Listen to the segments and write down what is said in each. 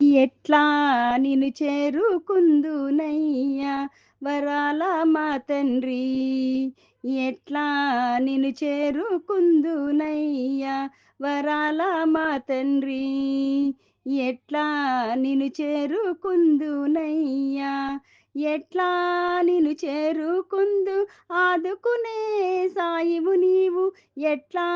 ఎట్లా నిన్ను చేరుకుందునయ్యా? వరాల మా తండ్రి ఎట్లా నిన్ను చేరుకుందునయ్యా? వరాల మా తండ్రి ఎట్లా నిన్ను చేరుకుందునయ్యా? ఎట్లా నిను చేరుకుందు? ఆదుకునే సాయివు నీవు. ఎట్లా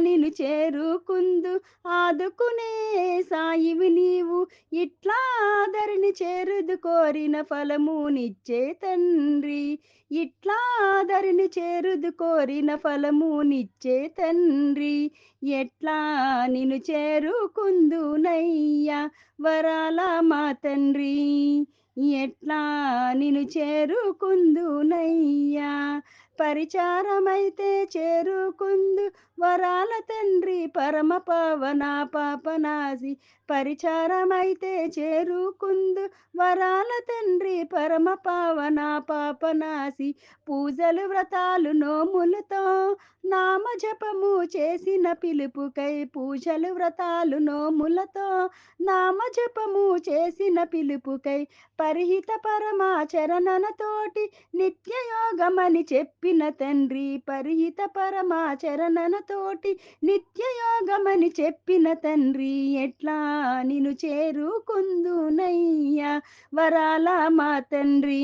నిను చేరుకుందు? ఆదుకునే సాయివు నీవు. ఇట్లా ఆదరిని చేరుదు కోరిన ఫలమునిచ్చే తండ్రి. ఇట్లా ఆదరిని చేరుదు కోరిన ఫలమునిచ్చే తండ్రి. ఎట్లా నిను చేరుకుందునయ్యా? వరాల మా తండ్రి. ఎట్లా నిన్ను చేరుకుందునయ్యా? పరిచారమైతే చేరుకుందు వరాల తండ్రి పరమ పవన పాపనాసి పరిచారమైతే చేరుకుందు వరాల తండ్రి పరమ పవన పాపనాసి పూజలు వ్రతాలు నోములతో నామ జపము చేసిన పిలుపుకై పూజలు వ్రతాలు నోములతో నామ జపము చేసిన పిలుపుకై. పరిహిత పరమాచరణతోటి నిత్యయోగమని చెప్పి చెప్పిన తండ్రి పరిహిత పరమాచరణనతోటి నిత్య యోగమని చెప్పిన తండ్రి ఎట్లా నిన్ను చేరుకుందునయ్యా? వరాల మా తండ్రి.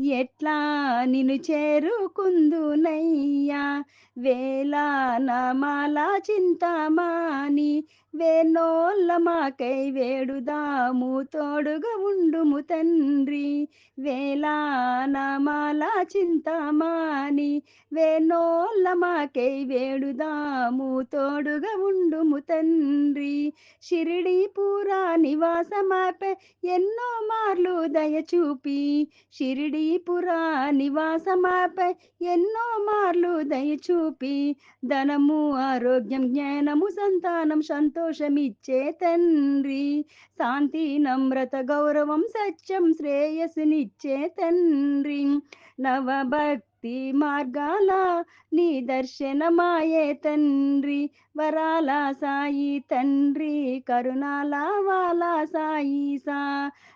ఎట్లా నిన్ను చేరుకుందునయ్యా? వేలా నమాల చింతమాని వేనోళ్ళ మాకై వేడుదాము తోడుగా ఉండుము తండ్రి. వేలా నమాల చింతమాని వేనోళ్ళ మాకై వేడుదాము తోడుగా ఉండుము తండ్రి. షిరిడి పూరా నివాసమాపే ఎన్నో మార్లు దయచూపి షిరిడి పురా నివాసమాపై ఎన్నో మార్లు దయచూపి ధనము ఆరోగ్యం జ్ఞానము సంతానం సంతోషమిచ్చే తండ్రి. శాంతి నమ్రత గౌరవం సత్యం శ్రేయస్సునిచ్చే తండ్రి. నవభక్తి మార్గాల నీ దర్శనమాయే తండ్రి. వరాల సాయి తండ్రి కరుణాల వాల సాయి సా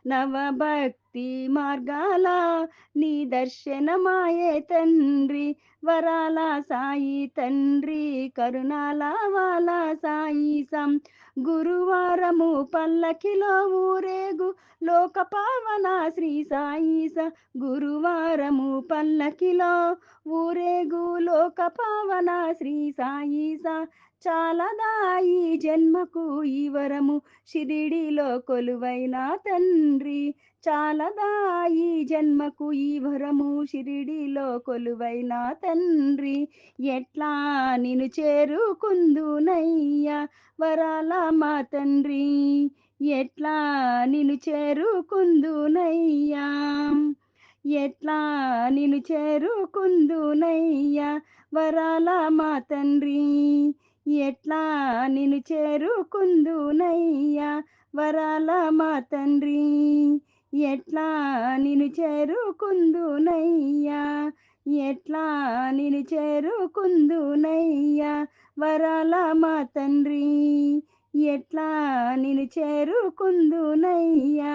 నవభక్తి మార్గాల నీ దర్శనమాయే తండ్రి. వరాల సాయి తండ్రి కరుణాల వాల సాయి సం గురువారము పల్లకిలో ఊరేగు లోక పావన శ్రీ సాయిస గురువారము పల్లకిలో ఊరేగు లోక పావన శ్రీ సాయిస చాలదాయి జన్మకు ఈ వరము? షిరిడిలో కొలువైన తండ్రి. చాలదాయి జన్మకు ఈ వరము? షిరిడిలో కొలువైన తండ్రి. ఎట్లా నిన్ను చేరుకుందునయ్యా? వరాల మా తండ్రి. ఎట్లా నిన్ను చేరుకుందునయ్యా? ఎట్లా నిన్ను చేరుకుందునయ్యా? వరాల మా తండ్రి ఎట్లా నిన్ను చేరుకుందునయ్యా? వరాల మా తండ్రి ఎట్లా నిన్ను చేరుకుందునయ్యా? ఎట్లా నిన్ను చేరుకుందునయ్యా? వరాల మా తండ్రి ఎట్లా నిన్ను చేరుకుందునయ్యా?